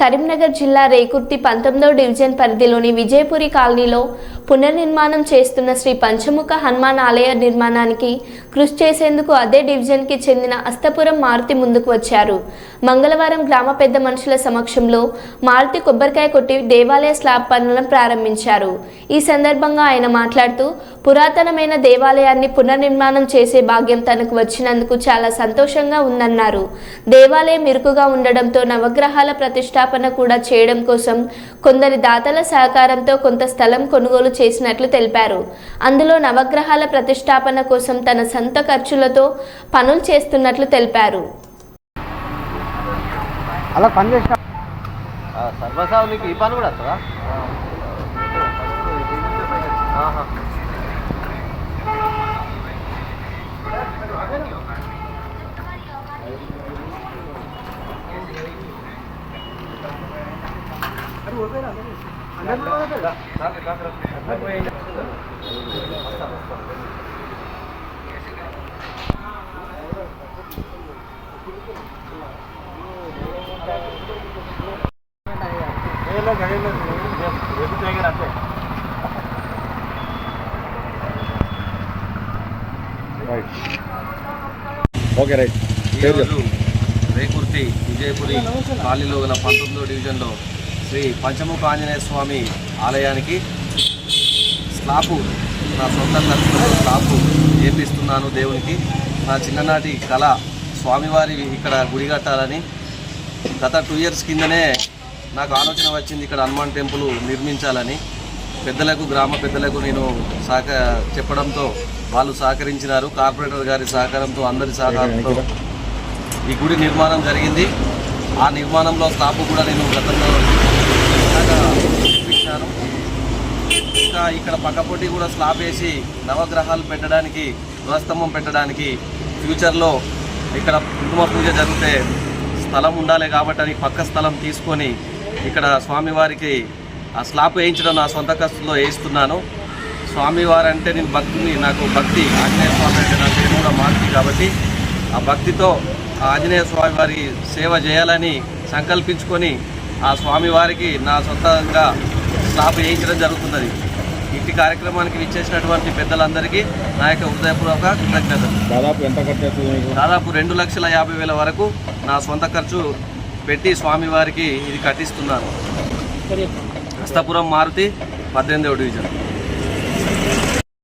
కరీంనగర్ జిల్లా రేకుర్తి పంతొమ్మిదవ డివిజన్ పరిధిలోని విజయపురి కాలనీలో పునర్నిర్మాణం చేస్తున్న శ్రీ పంచముఖ హనుమాన్ ఆలయ నిర్మాణానికి కృషి చేసేందుకు అదే డివిజన్కి చెందిన అస్తపురం మారుతి ముందుకు వచ్చారు. మంగళవారం గ్రామ పెద్ద మనుషుల సమక్షంలో మారుతి కొబ్బరికాయ కొట్టి దేవాలయ స్లాబ్ పనులను ప్రారంభించారు. ఈ సందర్భంగా ఆయన మాట్లాడుతూ పురాతనమైన దేవాలయాన్ని పునర్నిర్మాణం చేసే భాగ్యం తనకు వచ్చినందుకు చాలా సంతోషంగా ఉందన్నారు. దేవాలయం ఇరుకుగా ఉండడంతో నవగ్రహాల ప్రతిష్ట ప్రతిష్టాపన కూడా చేయడం కోసం కొందరి దాతల సహకారంతో కొంత స్థలం కొనుగోలు చేసినట్లు తెలిపారు. అందులో నవగ్రహాల ప్రతిష్టాపన కోసం తన సొంత ఖర్చులతో పనులు చేస్తున్నట్లు తెలిపారు. అలా సర్వసావు నీకు ఈ పని కూడా వస్తుందా? Okay right. ఈరోజు రేకుర్తి విజయపురి ఖాళీలో గల పంతొమ్మిదో డివిజన్లో శ్రీ పంచముఖ ఆంజనేయ స్వామి ఆలయానికి స్లాపు నా సొంత ఖర్చులతో స్లాపు చేపిస్తున్నాను దేవునికి. నా చిన్ననాటి కళ స్వామివారి ఇక్కడ గుడి కట్టాలని. గత టూ ఇయర్స్ కిందనే నాకు ఆలోచన వచ్చింది ఇక్కడ హనుమాన్ టెంపుల్ నిర్మించాలని. పెద్దలకు గ్రామ పెద్దలకు నేను సహక చెప్పడంతో వాళ్ళు సహకరించినారు. కార్పొరేటర్ గారి సహకారంతో అందరి సహకారంతో ఈ గుడి నిర్మాణం జరిగింది. ఆ నిర్మాణంలో స్లాబ్ కూడా నేను గతంలో బాగా తెప్పించాను ఇంకా ఇక్కడ పక్కపొట్టి కూడా స్లాబ్ వేసి నవగ్రహాలు పెట్టడానికి ధ్వస్తంభం పెట్టడానికి ఫ్యూచర్లో ఇక్కడ కుటుంబ పూజ జరిగితే స్థలం ఉండాలి కాబట్టి అని పక్క స్థలం తీసుకొని ఇక్కడ స్వామివారికి ఆ స్లాబ్ వేయించడం నా సొంత ఖర్చులో వేయిస్తున్నాను. స్వామివారు అంటే నేను భక్తిని నాకు భక్తి ఆంజనేయ స్వామి అంటే నా పేరు కూడా మార్చి కాబట్టి ఆ భక్తితో ఆ ఆంజనేయ స్వామి వారి సేవ చేయాలని సంకల్పించుకొని ఆ స్వామివారికి నా సొంతంగా స్లాబ్ వేయించడం జరుగుతున్నది. ఇంటి కార్యక్రమానికి విచ్చేసినటువంటి పెద్దలందరికీ నా యొక్క హృదయపూర్వక కృతజ్ఞతలు. దాదాపు ఎంత ఖర్చు దాదాపు రెండు లక్షల యాభై వేల వరకు నా సొంత ఖర్చు పెట్టి స్వామివారికి ఇది కట్టిస్తున్నాను. హస్తపురం మారుతి పద్దెనిమిదవ డివిజన్.